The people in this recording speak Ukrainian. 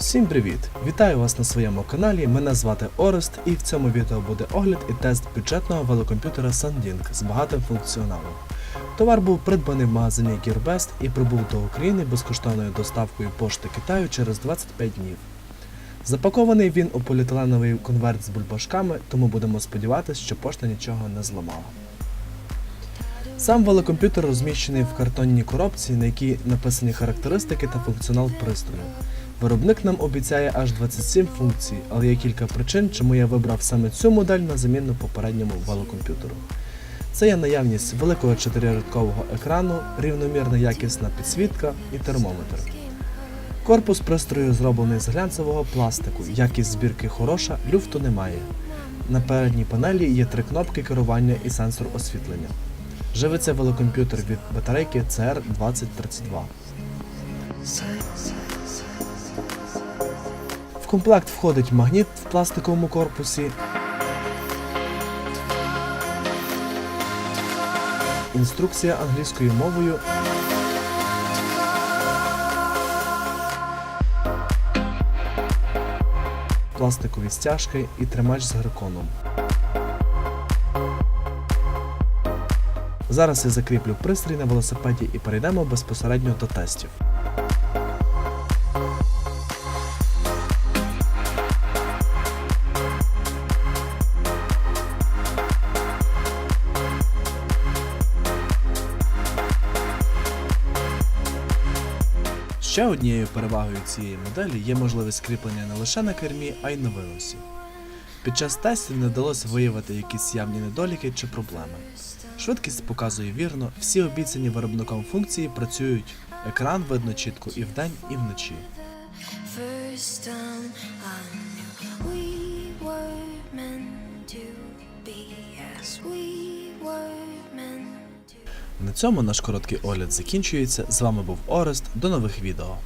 Всім привіт! Вітаю вас на своєму каналі. Мене звати Орест, і в цьому відео буде огляд і тест бюджетного велокомп'ютера Sanding з багатим функціоналом. Товар був придбаний в магазині GearBest і прибув до України безкоштовною доставкою пошти Китаю через 25 днів. Запакований він у поліетиленовий конверт з бульбашками, тому будемо сподіватися, що пошта нічого не зламала. Сам велокомп'ютер розміщений в картонній коробці, на якій написані характеристики та функціонал пристрою. Виробник нам обіцяє аж 27 функцій, але є кілька причин, чому я вибрав саме цю модель на заміну попередньому велокомп'ютеру. Це є наявність великого чотирирядкового екрану, рівномірна якісна підсвітка і термометр. Корпус пристрою зроблений з глянцевого пластику, якість збірки хороша, люфту немає. На передній панелі є три кнопки керування і сенсор освітлення. Живиться велокомп'ютер від батарейки CR2032. Комплект входить магніт в пластиковому корпусі. Інструкція англійською мовою. Пластикові стяжки і тримач з гриконом. Зараз я закріплю пристрій на велосипеді і перейдемо безпосередньо до тестів. Ще однією перевагою цієї моделі є можливість кріплення не лише на кермі, а й на вилосі. Під час тестів не вдалося виявити якісь явні недоліки чи проблеми. Швидкість показує вірно, всі обіцяні виробником функції працюють. Екран видно чітко і вдень, і вночі. Knew we were. На цьому наш короткий огляд закінчується. З вами був Орест. До нових відео.